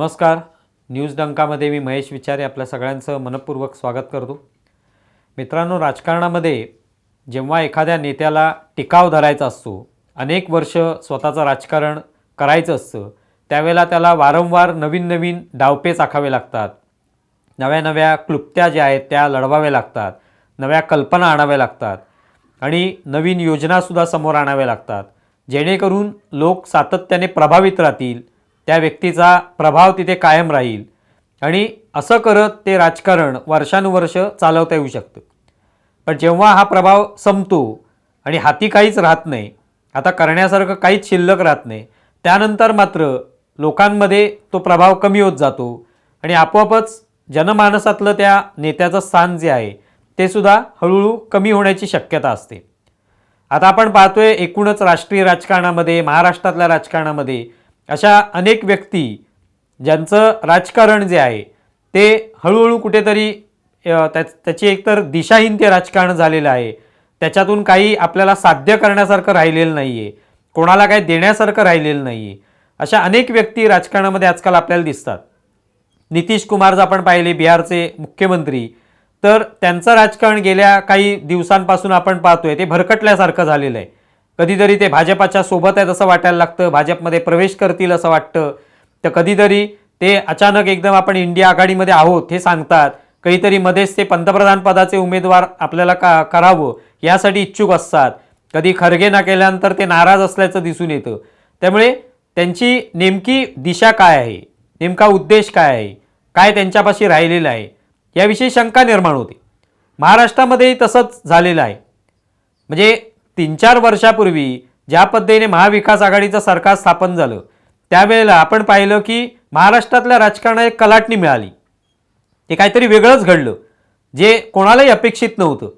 नमस्कार. न्यूज डंकामध्ये मी महेश विचारे आपल्या सगळ्यांचं मनपूर्वक स्वागत करतो. मित्रांनो राजकारणामध्ये जेव्हा एखाद्या नेत्याला टिकाव धरायचा असतो अनेक वर्ष स्वतःचं राजकारण करायचं असतं त्यावेळेला त्याला वारंवार नवीन नवीन डावपेच आखावे लागतात. नव्या नव्या क्लुप्त्या ज्या आहेत त्या लढवाव्या लागतात. नव्या कल्पना आणाव्या लागतात. आणि नवीन योजनासुद्धा समोर आणाव्या लागतात. जेणेकरून लोक सातत्याने प्रभावित राहतील त्या व्यक्तीचा प्रभाव तिथे कायम राहील. आणि असं करत ते राजकारण वर्षानुवर्ष चालवता येऊ शकतं. पण जेव्हा हा प्रभाव संपतो आणि हाती काहीच राहत नाही आता करण्यासारखं काहीच शिल्लक राहत नाही त्यानंतर मात्र लोकांमध्ये तो प्रभाव कमी होत जातो आणि आपोआपच जनमानसातलं त्या नेत्याचं स्थान जे आहे ते सुद्धा हळूहळू कमी होण्याची शक्यता असते. आता आपण पाहतोय एकूणच राष्ट्रीय राजकारणामध्ये महाराष्ट्रातल्या राजकारणामध्ये अशा अनेक व्यक्ती ज्यांचं राजकारण जे आहे ते हळूहळू कुठेतरी त्या त्याची एकतर दिशाहीन ते राजकारण झालेलं आहे. त्याच्यातून काही आपल्याला साध्य करण्यासारखं राहिलेलं नाही आहे कोणाला काही देण्यासारखं राहिलेलं नाही आहे अशा अनेक व्यक्ती राजकारणामध्ये आजकाल आपल्याला दिसतात. नितीश कुमार जर आपण पाहिले बिहारचे मुख्यमंत्री तर त्यांचं राजकारण गेल्या काही दिवसांपासून आपण पाहतोय ते भरकटल्यासारखं झालेलं आहे. कधीतरी ते भाजपाच्या सोबत आहेत असं वाटायला लागतं भाजपमध्ये प्रवेश करतील असं वाटतं. तर कधीतरी ते अचानक एकदम आपण इंडिया आघाडीमध्ये आहोत हे सांगतात. कधीतरी मध्येच ते पंतप्रधान पदाचे उमेदवार आपल्याला का करावं यासाठी इच्छुक असतात. कधी खरगे ना केल्यानंतर ते नाराज असल्याचं दिसून येतं. त्यामुळे त्यांची नेमकी दिशा काय आहे? नेमका उद्देश काय आहे? काय त्यांच्यापाशी राहिलेलं आहे? याविषयी शंका निर्माण होते. महाराष्ट्रामध्येही तसंच झालेलं आहे. म्हणजे तीन चार वर्षापूर्वी ज्या पद्धतीने महाविकास आघाडीचं सरकार स्थापन झालं त्यावेळेला आपण पाहिलं की महाराष्ट्रातल्या राजकारणात एक कलाटणी मिळाली. ते काहीतरी वेगळंच घडलं जे कोणालाही अपेक्षित नव्हतं.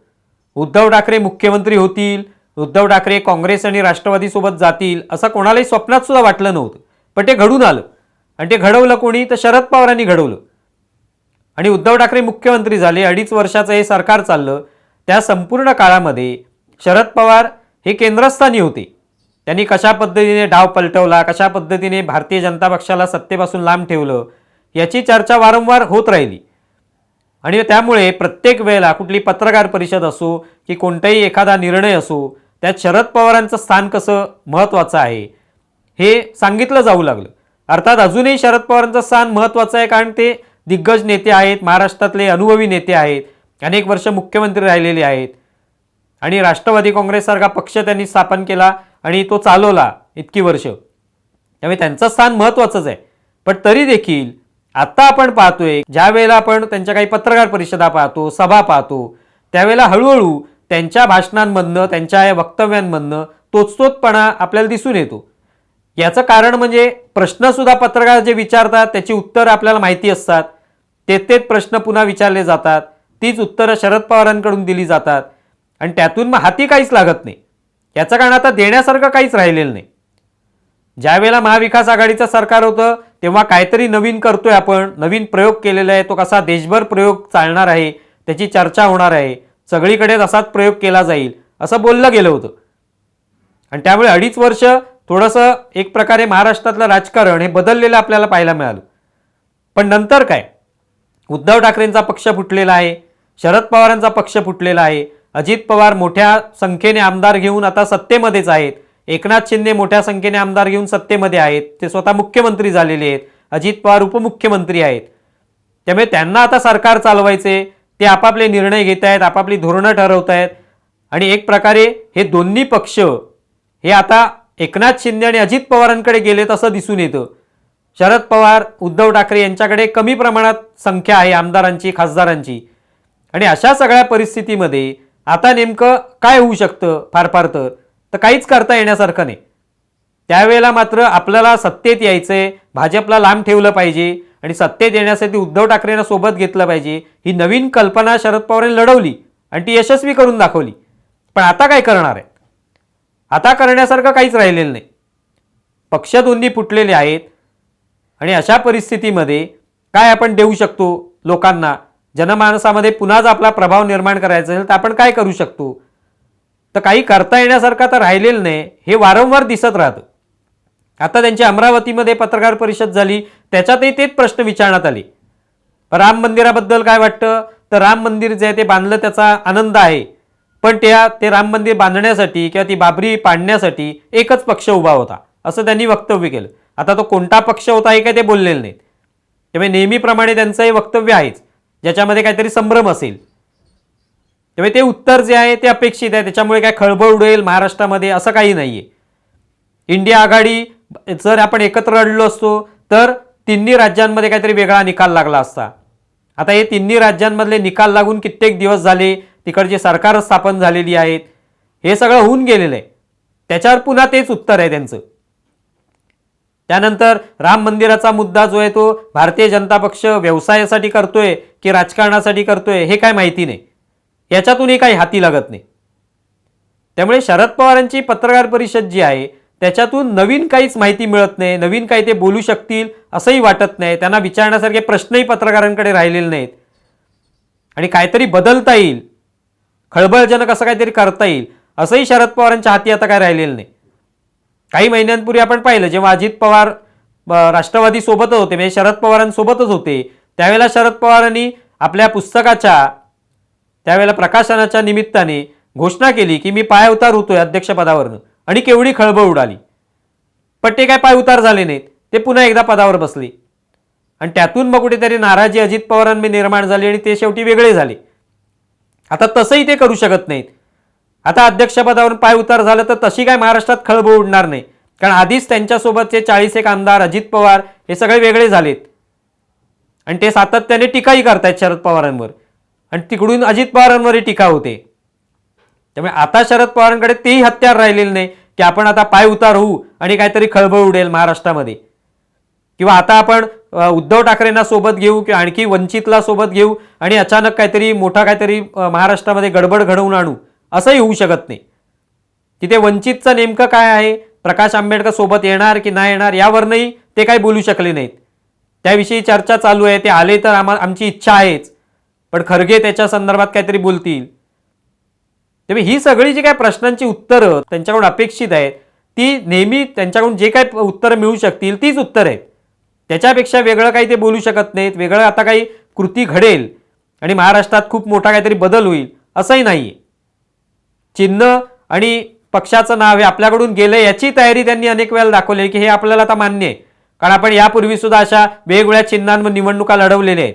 उद्धव ठाकरे मुख्यमंत्री होतील उद्धव ठाकरे काँग्रेस आणि राष्ट्रवादीसोबत जातील असं कोणालाही स्वप्नात सुद्धा वाटलं नव्हतं. पण ते घडून आलं आणि ते घडवलं कोणी तर शरद पवारांनी घडवलं. आणि उद्धव ठाकरे मुख्यमंत्री झाले अडीच वर्षाचं हे सरकार चाललं त्या संपूर्ण काळामध्ये शरद पवार हे केंद्रस्थानी होते. त्यांनी कशा पद्धतीने डाव पलटवला कशा पद्धतीने भारतीय जनता पक्षाला सत्तेपासून लांब ठेवलं याची चर्चा वारंवार होत राहिली. आणि त्यामुळे प्रत्येक वेळेला कुठली पत्रकार परिषद असो की कोणताही एखादा निर्णय असो त्यात शरद पवारांचं स्थान कसं महत्त्वाचं आहे हे सांगितलं जाऊ लागलं. अर्थात अजूनही शरद पवारांचं स्थान महत्त्वाचं आहे कारण ते दिग्गज नेते आहेत महाराष्ट्रातले अनुभवी नेते आहेत अनेक वर्ष मुख्यमंत्री राहिलेले आहेत. आणि राष्ट्रवादी काँग्रेससारखा पक्ष त्यांनी स्थापन केला आणि तो चालवला इतकी वर्ष. त्यामुळे त्यांचं स्थान महत्त्वाचंच आहे. पण तरी देखील आत्ता आपण पाहतोय ज्या वेळेला आपण त्यांच्या काही पत्रकार परिषदा पाहतो सभा पाहतो त्यावेळेला हळूहळू त्यांच्या भाषणांमधनं त्यांच्या या वक्तव्यांमधनं तोचतोचपणा आपल्याला दिसून येतो. याचं कारण म्हणजे प्रश्नसुद्धा पत्रकार जे विचारतात त्याची उत्तरं आपल्याला माहिती असतात. ते तेच प्रश्न पुन्हा विचारले जातात. तीच उत्तरं शरद पवारांकडून दिली जातात. आणि त्यातून मग हाती काहीच लागत नाही. याचं कारण आता देण्यासारखं काहीच राहिलेलं नाही. ज्यावेळेला महाविकास आघाडीचं सरकार होतं तेव्हा काहीतरी नवीन करतोय आपण नवीन प्रयोग केलेला आहे तो कसा देशभर प्रयोग चालणार आहे त्याची चर्चा होणार आहे सगळीकडे तसाच प्रयोग केला जाईल असं बोललं गेलं होतं. आणि त्यामुळे अडीच वर्ष थोडंसं एक प्रकारे महाराष्ट्रातलं राजकारण हे बदललेलं आपल्याला पाहायला मिळालं. पण नंतर काय? उद्धव ठाकरेंचा पक्ष फुटलेला आहे शरद पवारांचा पक्ष फुटलेला आहे अजित पवार मोठ्या संख्येने आमदार घेऊन आता सत्तेमध्येच आहेत. एकनाथ शिंदे मोठ्या संख्येने आमदार घेऊन सत्तेमध्ये आहेत. ते स्वतः मुख्यमंत्री झालेले आहेत. अजित पवार उपमुख्यमंत्री आहेत. त्यामुळे त्यांना आता सरकार चालवायचे ते आपापले निर्णय घेत आहेत आपापली धोरणं ठरवत आहेत. आणि एक प्रकारे हे दोन्ही पक्ष हे आता एकनाथ शिंदे आणि अजित पवारांकडे गेलेत असं दिसून येतं. शरद पवार उद्धव ठाकरे यांच्याकडे कमी प्रमाणात संख्या आहे आमदारांची खासदारांची. आणि अशा सगळ्या परिस्थितीमध्ये आता नेमकं काय होऊ शकतं फार फार तर? तर काहीच करता येण्यासारखं नाही. त्यावेळेला मात्र आपल्याला सत्तेत यायचंय भाजपला लांब ठेवलं पाहिजे आणि सत्तेत येण्यासाठी उद्धव ठाकरेंना सोबत घेतलं पाहिजे. ही नवीन कल्पना शरद पवारांनी लढवली आणि ती यशस्वी करून दाखवली. पण आता काय करणार आहे? आता करण्यासारखं काहीच राहिलेलं नाही. पक्ष दोन्ही फुटलेले आहेत आणि अशा परिस्थितीमध्ये काय आपण देऊ शकतो लोकांना? जनमानसामध्ये पुन्हा जर आपला प्रभाव निर्माण करायचा असेल तर आपण काय करू शकतो? तर काही करता येण्यासारखं तर राहिलेलं नाही. हे वारंवार दिसत राहतं. आता त्यांची अमरावतीमध्ये पत्रकार परिषद झाली. त्याच्यातही तेच प्रश्न विचारण्यात आले. राम मंदिराबद्दल काय वाटतं? तर राम मंदिर जे आहे ते बांधलं त्याचा आनंद आहे. पण त्या ते राम मंदिर बांधण्यासाठी किंवा ती बाबरी पाडण्यासाठी एकच पक्ष उभा होता. असं त्यांनी वक्तव्य केलं. आता तो कोणता पक्ष होता हे काय ते बोललेलं नाहीत. त्यामुळे नेहमीप्रमाणे त्यांचं हे वक्तव्य आहेच. ज्याच्यामध्ये काहीतरी संभ्रम असेल. त्यामुळे ते उत्तर जे आहे ते अपेक्षित आहे. त्याच्यामुळे काय खळबळ उडेल महाराष्ट्रामध्ये असं काही नाही आहे इंडिया आघाडी जर आपण एकत्र लढलो असतो तर तिन्ही राज्यांमध्ये काहीतरी वेगळा निकाल लागला असता. आता हे तिन्ही राज्यांमधले निकाल लागून कित्येक दिवस झाले तिकडचे सरकार स्थापन झालेली आहेत. हे सगळं होऊन गेलेलं आहे. त्याच्यावर पुन्हा तेच उत्तर आहे त्यांचं. त्यानंतर राम मंदिराचा मुद्दा जो आहे तो भारतीय जनता पक्ष व्यवसायासाठी करतोय की राजकारणासाठी करतोय हे काय माहिती नाही. याच्यातूनही काही हाती लागत नाही. त्यामुळे शरद पवारांची पत्रकार परिषद जी आहे त्याच्यातून नवीन काहीच माहिती मिळत नाही नवीन काही ते बोलू शकतील असंही वाटत नाही त्यांना विचारण्यासारखे प्रश्नही पत्रकारांकडे राहिलेले नाहीत. आणि काहीतरी बदलता येईल खळबळजनक असं काहीतरी करता येईल असंही शरद पवारांच्या हाती आता काय राहिलेलं नाही. काही महिन्यांपूर्वी आपण पाहिलं जेव्हा अजित पवार राष्ट्रवादी सोबतच होते म्हणजे शरद पवारांसोबतच होते त्यावेळेला शरद पवारांनी आपल्या पुस्तकाच्या त्यावेळेला प्रकाशनाच्या निमित्ताने घोषणा केली की मी पाय उतार होतोय अध्यक्षपदावरनं आणि केवढी खळबळ उडाली. पण ते काय पाय उतार झाले नाहीत ते पुन्हा एकदा पदावर बसले. आणि त्यातून मग कुठेतरी नाराजी अजित पवारांमध्ये निर्माण झाली आणि ते शेवटी वेगळे झाले. आता तसंही ते करू शकत नाहीत. आता अध्यक्षपदावरून पाय उतार झालं तर तशी काय महाराष्ट्रात खळबळ उडणार नाही. कारण आधीच त्यांच्यासोबतचे चाळीस एक आमदार अजित पवार हे सगळे वेगळे झालेत. आणि ते सातत्याने टीकाही करतायत शरद पवारांवर. आणि तिकडून अजित पवारांवरही टीका होते. त्यामुळे आता शरद पवारांकडे तेही हत्यार राहिलेले नाही की आपण आता पाय उतार होऊ आणि काहीतरी खळबळ उडेल महाराष्ट्रामध्ये. किंवा आता आपण उद्धव ठाकरेंना सोबत घेऊ किंवा आणखी वंचितला सोबत घेऊ आणि अचानक काहीतरी मोठा काहीतरी महाराष्ट्रामध्ये गडबड घडवून आणू. असंही होऊ शकत नाही. तिथे वंचितचं नेमकं काय आहे? प्रकाश आंबेडकर सोबत येणार की नाही येणार यावरनंही ते काही बोलू शकले नाहीत. त्याविषयी चर्चा चालू आहे ते आले तर आम्हा आमची इच्छा आहेच. पण खरगे त्याच्या संदर्भात काहीतरी बोलतील. तेव्हा ही सगळी जी काही प्रश्नांची उत्तरं त्यांच्याकडून अपेक्षित आहेत ती नेहमी त्यांच्याकडून जे काही उत्तरं मिळू शकतील तीच उत्तरं आहेत. त्याच्यापेक्षा वेगळं काही ते बोलू शकत नाहीत. वेगळं आता काही कृती घडेल आणि महाराष्ट्रात खूप मोठा काहीतरी बदल होईल असंही नाही आहे चिन्ह आणि पक्षाचं नाव हे आपल्याकडून गेलं याची तयारी त्यांनी अनेक वेळेला दाखवली आहे की हे आपल्याला आता मान्य आहे. कारण आपण यापूर्वी सुद्धा अशा वेगवेगळ्या चिन्हांवर निवडणुका लढवलेल्या आहेत.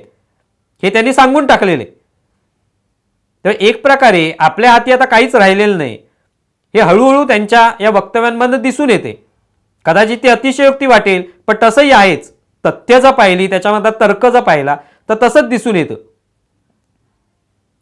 हे त्यांनी सांगून टाकलेले तर एक प्रकारे आपल्या हाती आता काहीच राहिलेलं नाही. हे हळूहळू त्यांच्या या वक्तव्यांमधून दिसून येते. कदाचित ती अतिशयोक्ती वाटेल पण तसंही आहेच. तथ्य जर पाहिली त्याच्यामध्ये तर्क जर पाहिला तर तसंच दिसून येतं.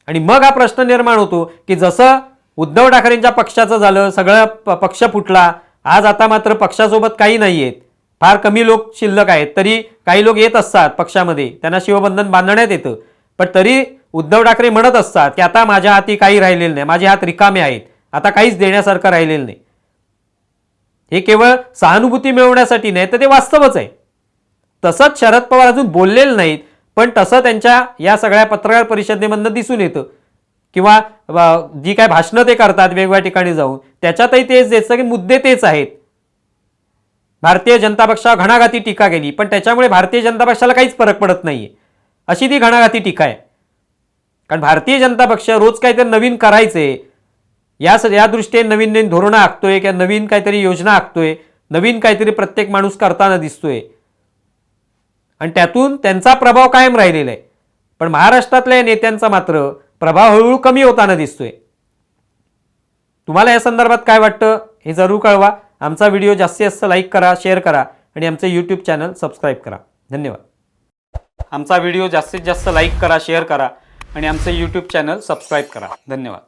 आणि मग हा प्रश्न निर्माण होतो की जसं उद्धव ठाकरेंच्या पक्षाचं झालं सगळं प- पक्ष फुटला. आज आता मात्र पक्षासोबत काही नाही आहेत फार कमी लोक शिल्लक आहेत तरी काही लोक येत असतात पक्षामध्ये. त्यांना शिवबंधन बांधण्यात येतं. पण तरी उद्धव ठाकरे म्हणत असतात की आता माझ्या हाती काही राहिलेलं नाही. माझे हात रिकामे आहेत. आता काहीच देण्यासारखं राहिलेलं नाही. हे केवळ सहानुभूती मिळवण्यासाठी नाही तर ते वास्तवच आहे. तसंच शरद पवार अजून बोललेलं नाहीत पण तसं त्यांच्या या सगळ्या पत्रकार परिषदेमधनं दिसून येतं. किंवा जी काय भाषणं ते करतात वेगवेगळ्या ठिकाणी जाऊन त्याच्यातही तेच जे सगळे मुद्दे तेच आहेत. भारतीय जनता पक्षावर घणाघाती टीका केली पण त्याच्यामुळे भारतीय जनता पक्षाला काहीच फरक पडत नाहीये. अशी ती घणाघाती टीका आहे. कारण भारतीय जनता पक्ष रोज काहीतरी नवीन करायचे या स- या दृष्टीने नवीन नवीन धोरणं आखतोय किंवा नवीन काहीतरी योजना आखतोय नवीन काहीतरी प्रत्येक माणूस करताना दिसतोय. आणि त्यातून त्यांचा प्रभाव कायम राहिलेला आहे. पण महाराष्ट्रातल्या नेत्यांचा मात्र प्रभाव हळूहळू कमी होताना दिसतोय. तुम्हाला या संदर्भात काय वाटतं हे जरूर कळवा. आमचा व्हिडिओ जास्तीत जास्त लाईक करा शेअर करा आणि आमचं यूट्यूब चॅनल सबस्क्राईब करा. धन्यवाद. आमचा व्हिडिओ जास्तीत जास्त लाईक करा शेअर करा आणि आमचं यूट्यूब चॅनल सबस्क्राईब करा. धन्यवाद.